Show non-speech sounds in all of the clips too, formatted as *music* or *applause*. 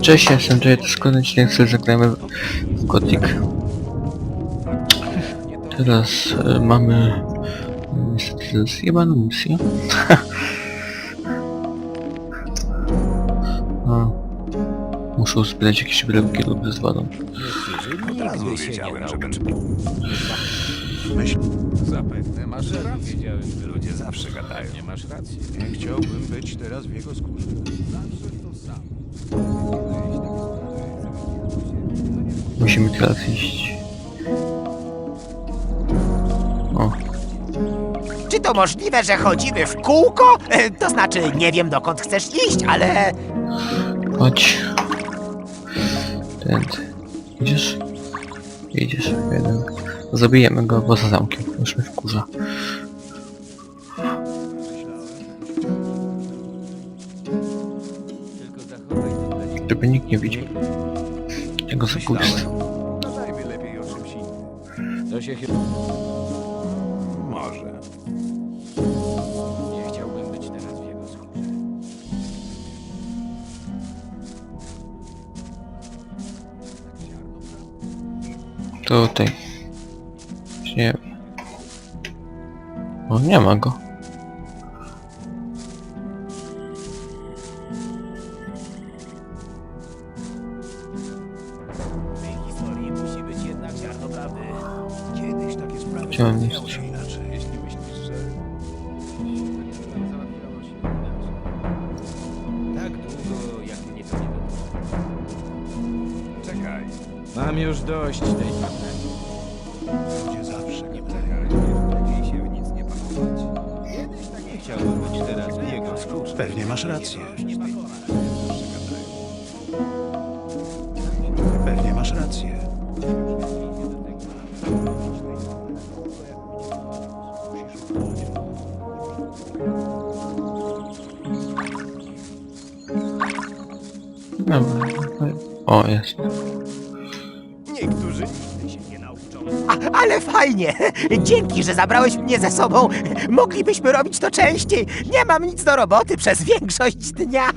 Cześć, jestem Jay, to odcinek, który zagrajmy w Gothic. Teraz e, mamy e, niestety zjebaną misję. *laughs* A, muszę uzbierać jakieś bryłki lub wyzwalam. Nigdy się nie nauczy. Myśl, Zapewne masz rację. Wiedziałem, że ludzie zawsze gadają. Nie masz racji. nie chciałbym być teraz w jego skórze. Musimy teraz iść. O, Czy to możliwe, że chodzimy w kółko? E, To znaczy, nie wiem dokąd chcesz iść, ale chodź. Tędy. Idziesz? Idziesz, jeden. Zabijemy go poza zamkiem, już mnie wkurza. Żeby nikt nie widział. Jego zabójstwa. Gadajmy lepiej o czymś innym. To się chyba... Może. Nie chciałbym być teraz w jego skórze. Tutaj. Nie. O, nie ma go. Mam już dość tej papy. Ludzie zawsze nie Lepiej się w nic nie pakować. Kiedyś tak nie chciałbym być teraz w jego skórze. Pewnie masz rację. Pewnie masz rację. Dobra. O, jest. Ale fajnie! Dzięki, że zabrałeś mnie ze sobą. Moglibyśmy robić to częściej. Nie mam nic do roboty przez większość dnia.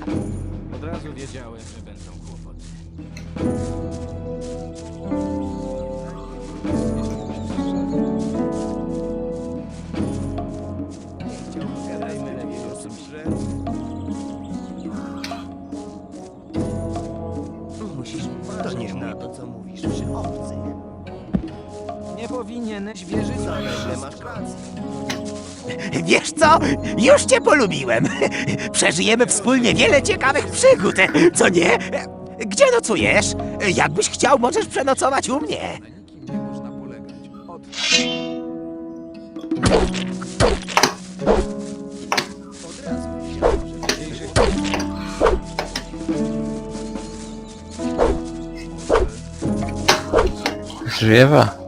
Od razu wiedziałem, że będą kłopoty. Powinieneś wierzyć we masz rację. Wiesz co? Już cię polubiłem. Przeżyjemy wspólnie wiele ciekawych przygód, co nie? Gdzie nocujesz? Jakbyś chciał, możesz przenocować u mnie. Mam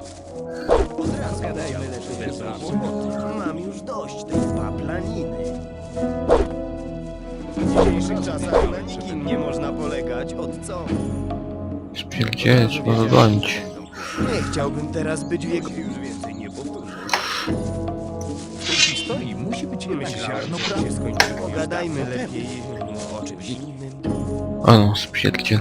Czasach na nikim nie można polegać, od co? Trzeba go gonić. Nie chciałbym teraz być w jego... Już więcej nie powtórzę. W tej historii musi być jednak ziarno prawdy. Pogadajmy lepiej o czymś innym. O no, spierdziel.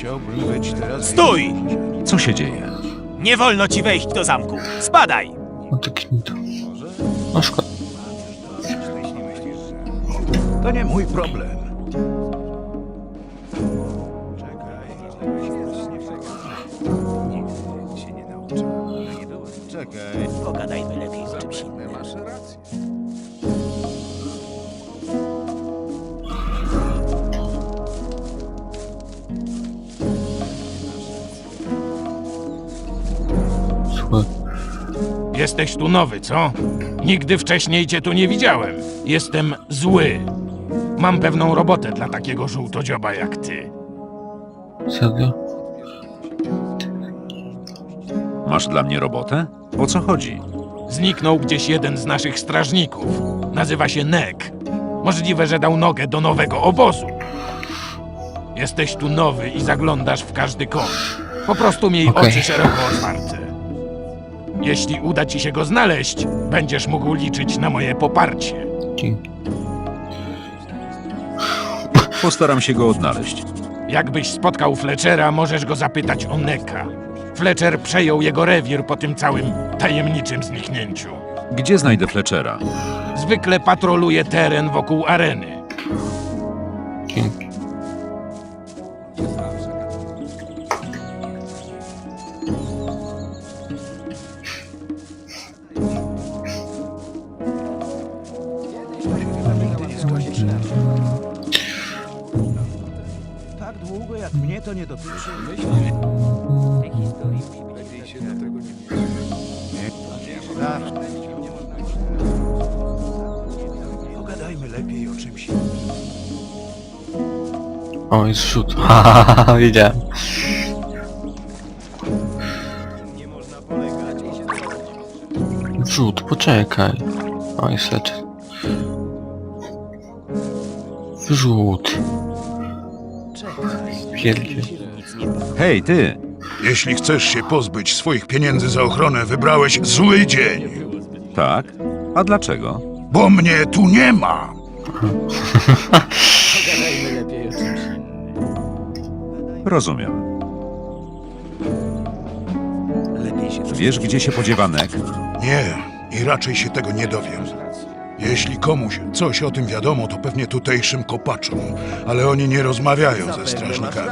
Chciałbym być teraz... Stój! Co się dzieje? Nie wolno ci wejść do zamku. Spadaj! O ty gnito. No szkoda. To nie mój problem. Jesteś tu nowy, co? Nigdy wcześniej cię tu nie widziałem. Jestem zły. Mam pewną robotę dla takiego żółtodzioba jak ty. Serio? Masz dla mnie robotę? O co chodzi? Zniknął gdzieś jeden z naszych strażników. Nazywa się Nek. Możliwe, że dał nogę do nowego obozu. Jesteś tu nowy i zaglądasz w każdy kąt. Po prostu miej Okej. oczy szeroko otwarte. Jeśli uda ci się go znaleźć, będziesz mógł liczyć na moje poparcie. Dzięki. Postaram się go odnaleźć. Jakbyś spotkał Fletchera, możesz go zapytać o Neka. Fletcher przejął jego rewir po tym całym tajemniczym zniknięciu. Gdzie znajdę Fletchera? Zwykle patroluje teren wokół areny. Dzięki. Długo jak mnie to nie dotyczy. Pogadajmy lepiej o czymś innym. O, jest rzut. Hahaha, *laughs* wiedziałem. Nie można polegać i się Wrzut, poczekaj. O, jest lecz. Wrzut. Pierdzie. Hej, ty! Jeśli chcesz się pozbyć swoich pieniędzy za ochronę, wybrałeś zły dzień, Tak? A dlaczego? bo mnie tu nie ma. Pogadajmy lepiej o czymś innym. Rozumiem. lepiej się Wiesz, gdzie się podziewa Nek? Nie, i raczej się tego nie dowiem. Jeśli komuś coś o tym wiadomo, to pewnie tutejszym kopaczom, ale oni nie rozmawiają ze strażnikami.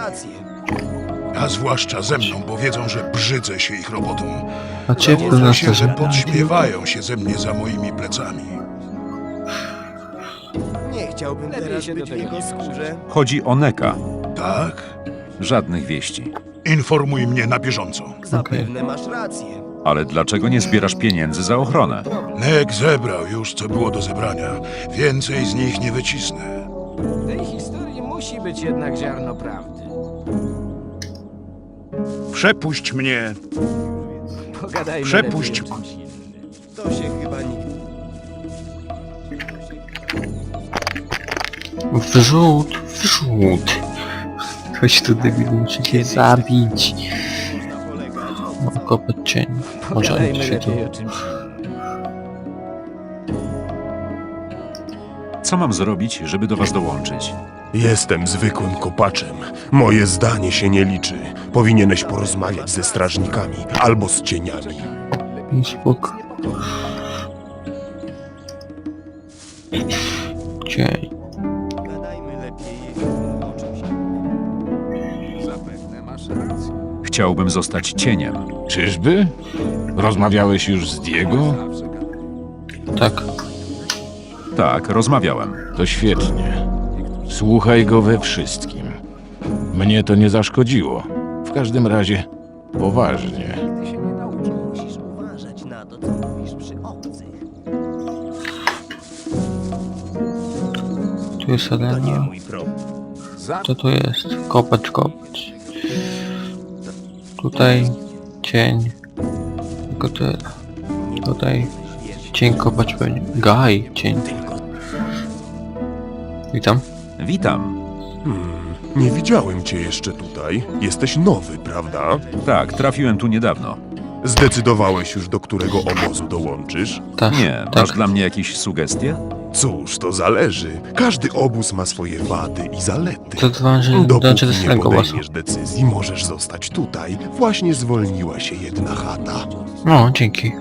A zwłaszcza ze mną, bo wiedzą, że brzydzę się ich robotą. A w Założę się, że sterze. podśmiewają się ze mnie za moimi plecami. Nie chciałbym Lepiej teraz się do być w tego jego nie skórze. Chodzi o Neka. Tak? Żadnych wieści. Informuj mnie na bieżąco. Zapewne masz rację. Ale dlaczego nie zbierasz pieniędzy za ochronę? Nek zebrał już, co było do zebrania. Więcej z nich nie wycisnę. W tej historii musi być jednak ziarno prawdy. Przepuść mnie. Pogadajmy Przepuść. lepiej o czymś innym. To się chyba Wrzut, wrzut. Chodź tu debil, muszę cię zabić. nie można polegać. Mam kopać cień. Może Pogadajmy lepiej o czymś. Co mam zrobić, żeby do was dołączyć? Jestem zwykłym kopaczem. Moje zdanie się nie liczy. Powinieneś porozmawiać ze strażnikami albo z cieniami. Spoko. Cień. Pogadajmy lepiej o czymś innym. Chciałbym zostać cieniem. Czyżby? Rozmawiałeś już z Diego? Tak. Tak, rozmawiałem. To świetnie. Słuchaj go we wszystkim. Mnie to nie zaszkodziło. W każdym razie poważnie. Ty się nie nauczył, musisz uważać na to, co mówisz przy obcych. Tu jest To nie arena. mój problem. Co to jest? Kopacz, kopacz. Tutaj cień. Tylko tyle. Tutaj cień kopacz pewnie. Gaj, cień. Witam. Witam. Hmm, nie widziałem cię jeszcze tutaj. Jesteś nowy, prawda? Tak, trafiłem tu niedawno. Zdecydowałeś już, do którego obozu dołączysz? Tak, Nie, tak. masz dla mnie jakieś sugestie? Cóż, to zależy. Każdy obóz ma swoje wady i zalety. To znaczy, Dopóki znaczy do nie łasu. podejmiesz decyzji, możesz zostać tutaj. Właśnie zwolniła się jedna chata. No, dzięki.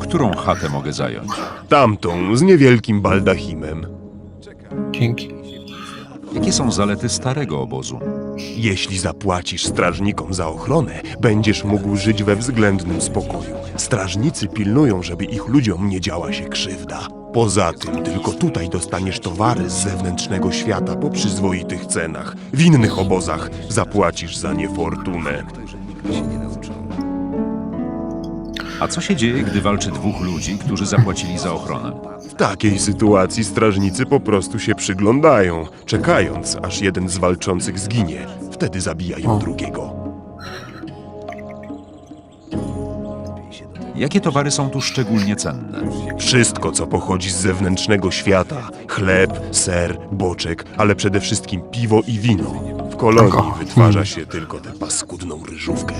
Którą chatę mogę zająć? Tamtą, z niewielkim baldachimem. Dzięki. Jakie są zalety starego obozu? Jeśli zapłacisz strażnikom za ochronę, będziesz mógł żyć we względnym spokoju. Strażnicy pilnują, żeby ich ludziom nie działa się krzywda. Poza tym, tylko tutaj dostaniesz towary z zewnętrznego świata po przyzwoitych cenach. W innych obozach zapłacisz za nie fortunę. A co się dzieje, gdy walczy dwóch ludzi, którzy zapłacili za ochronę? W takiej sytuacji strażnicy po prostu się przyglądają, czekając, aż jeden z walczących zginie. Wtedy zabijają O. drugiego. Jakie towary są tu szczególnie cenne? Wszystko, co pochodzi z zewnętrznego świata. Chleb, ser, boczek, ale przede wszystkim piwo i wino. W kolonii wytwarza się tylko tę paskudną ryżówkę.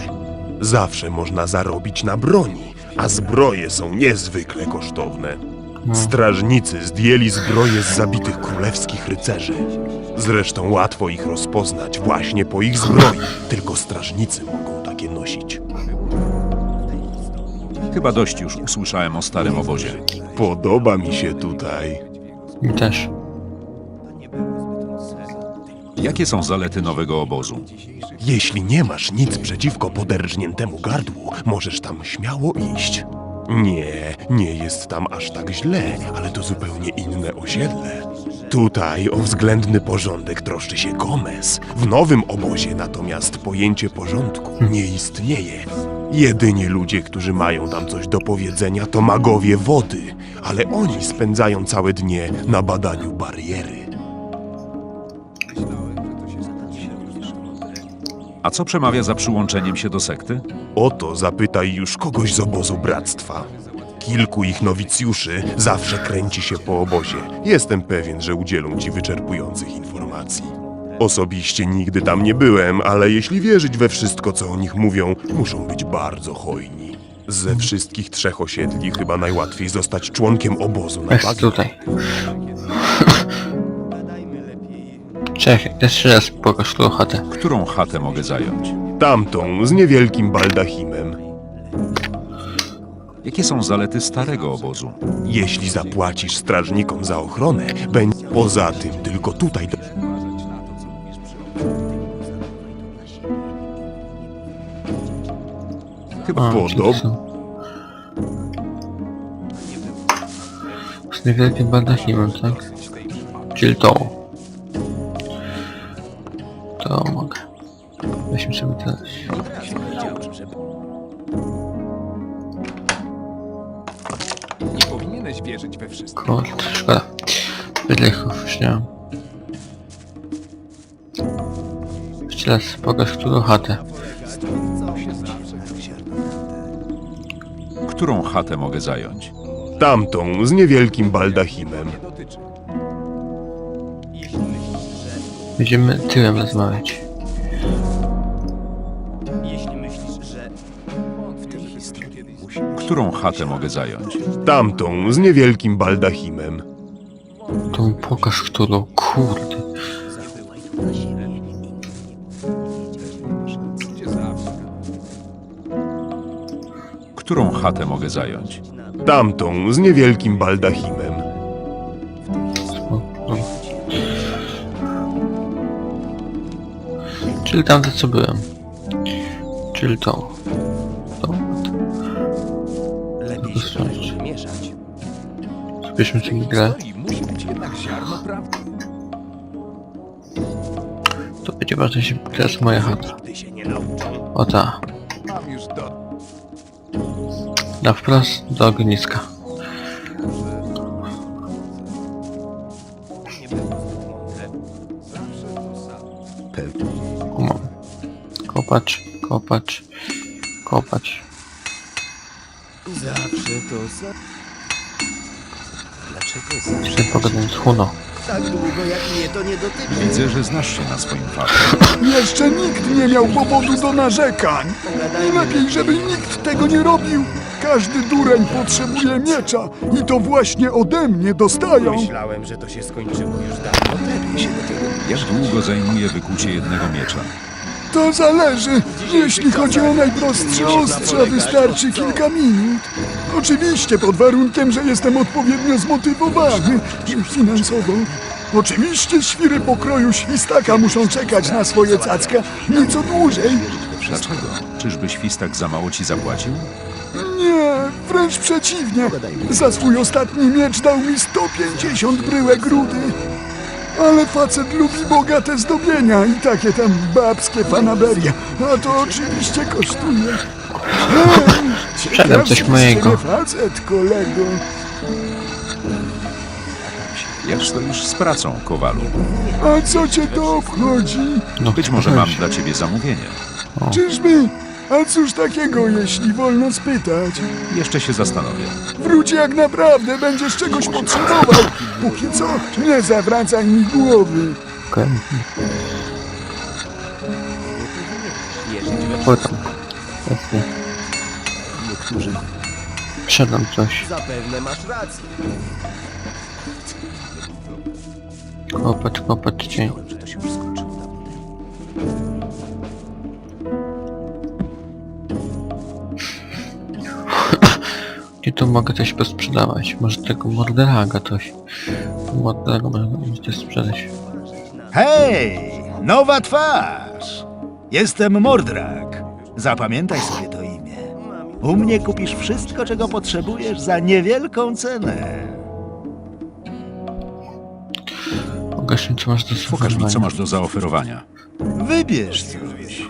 Zawsze można zarobić na broni, a zbroje są niezwykle kosztowne. Strażnicy zdjęli zbroje z zabitych królewskich rycerzy. Zresztą łatwo ich rozpoznać właśnie po ich zbroi. Tylko strażnicy mogą takie nosić. Chyba dość już usłyszałem o starym obozie. Podoba mi się tutaj. Mi też. Jakie są zalety nowego obozu? Jeśli nie masz nic przeciwko poderżniętemu gardłu, możesz tam śmiało iść. Nie, nie jest tam aż tak źle, ale to zupełnie inne osiedle. Tutaj o względny porządek troszczy się Gomez. W nowym obozie natomiast pojęcie porządku nie istnieje. Jedyni ludzie, którzy mają tam coś do powiedzenia, to magowie wody, ale oni spędzają całe dnie na badaniu bariery. A co przemawia za przyłączeniem się do sekty? O to zapytaj już kogoś z obozu bractwa. Kilku ich nowicjuszy zawsze kręci się po obozie. Jestem pewien, że udzielą ci wyczerpujących informacji. Osobiście nigdy tam nie byłem, ale jeśli wierzyć we wszystko, co o nich mówią, muszą być bardzo hojni. Ze wszystkich trzech osiedli chyba najłatwiej zostać członkiem obozu na Jest bagnie. tutaj. Czekaj, jeszcze raz pokaż tą chatę. Którą chatę mogę zająć? Tamtą, z niewielkim baldachimem. Jakie są zalety starego obozu? Jeśli zapłacisz strażnikom za ochronę, będzie poza tym tylko tutaj. Do... Chyba A, czyli Podob- są. Z niewielkim baldachimem, tak? Czyli. To we wszystko. Kurde, szkoda. Bydlechów już nie mam. Jeszcze raz pokaż którą chatę. Którą chatę mogę zająć? Tamtą, z niewielkim baldachimem. Będziemy tyłem rozmawiać. Jeśli Którą chatę mogę zająć? Tamtą, z niewielkim baldachimem. To mi pokaż którą. Kurde. Którą chatę mogę zająć? Tamtą, z niewielkim baldachimem. Czyli tamte co byłem. Czyli. To. Zbierzmy sobie grę. To będzie bardzo się teraz moja chata. O ta. Na wprost do ogniska. Kumam. Kopacz, kopacz, kopacz. Zawsze to za... Chcę pogadać z Huno. Tak długo jak mnie to nie dotyczy. Widzę, że znasz się na swoim fachu. *laughs* Jeszcze nikt nie miał powodu do narzekań. I lepiej, żeby nikt tego nie robił. Każdy dureń potrzebuje miecza i to właśnie ode mnie dostają. Myślałem, że to się skończyło już dawno się do tego Jak długo zajmuje wykucie jednego miecza? To zależy. Jeśli chodzi o najprostsze ostrza, wystarczy kilka minut. Oczywiście pod warunkiem, że jestem odpowiednio zmotywowany finansowo. Oczywiście świry pokroju świstaka muszą czekać na swoje cacka nieco dłużej. Dlaczego? Czyżby świstak za mało ci zapłacił? Nie, wręcz przeciwnie. Za swój ostatni miecz dał mi 150 bryłek rudy. Ale facet lubi bogate zdobienia i takie tam babskie fanaberia. A to oczywiście kosztuje. Hej, Sprzedam coś mojego. facet, kolego. Jak stoisz z pracą, Kowalu? A co cię to obchodzi? No, Być może mam dla ciebie zamówienie. Czyżby? A cóż takiego, jeśli wolno spytać? Jeszcze się zastanowię. Wróć jak naprawdę będziesz czegoś potrzebował. Póki co, nie zawracaj mi głowy. Okej. Jasne. Sprzedam coś. Zapewne masz rację. Kopać, kopać Gdzie tu mogę coś posprzedawać? Może tego morderaga coś. Morderaga można coś sprzedać. Hej, nowa twarz! Jestem Mordrak. Zapamiętaj sobie to imię. U mnie kupisz wszystko, czego potrzebujesz za niewielką cenę. Pokaż mi co masz do Pokaż mi, co sugerowania. masz do zaoferowania. Wybierz coś.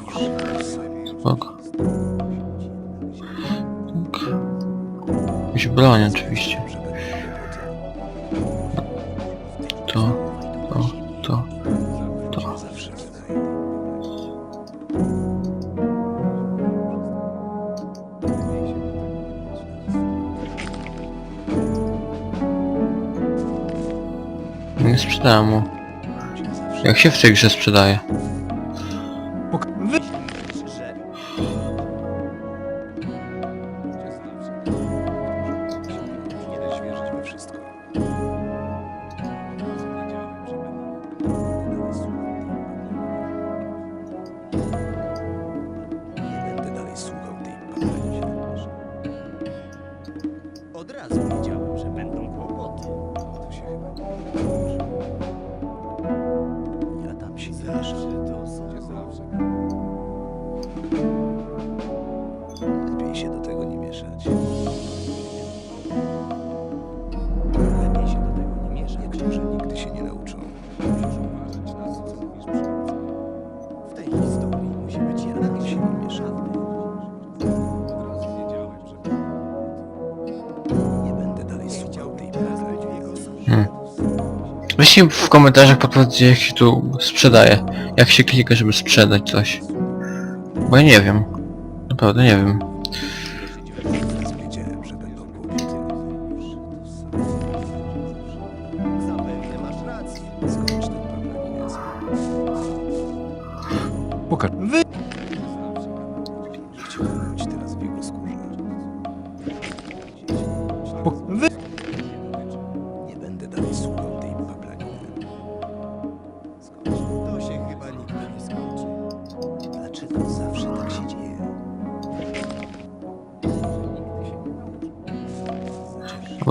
Spoko. Jakąś broń oczywiście. To, to, to, to. Nie sprzedałem mu. Jak się w tej grze sprzedaje? Od Weźcie w komentarzach podpowiedzcie jak się tu sprzedaje. Jak się klika, żeby sprzedać coś. Bo ja nie wiem. Naprawdę nie wiem. Pokaż. Chciałbym być teraz w jego skórze. Po- Wy... Nie będę dalej słuchał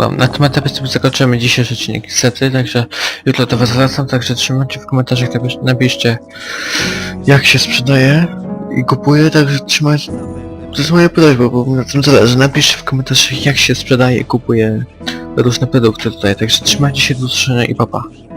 Dobra, na tym etapie sobie zakończymy dzisiejszy odcinek niestety, także jutro do was wracam, także trzymajcie w komentarzach, napisz- napiszcie jak się sprzedaje i kupuje, także trzymajcie, to jest moja prośba, bo na tym zależy, napiszcie w komentarzach jak się sprzedaje i kupuje różne produkty tutaj, także trzymajcie się do usłyszenia i papa. Pa.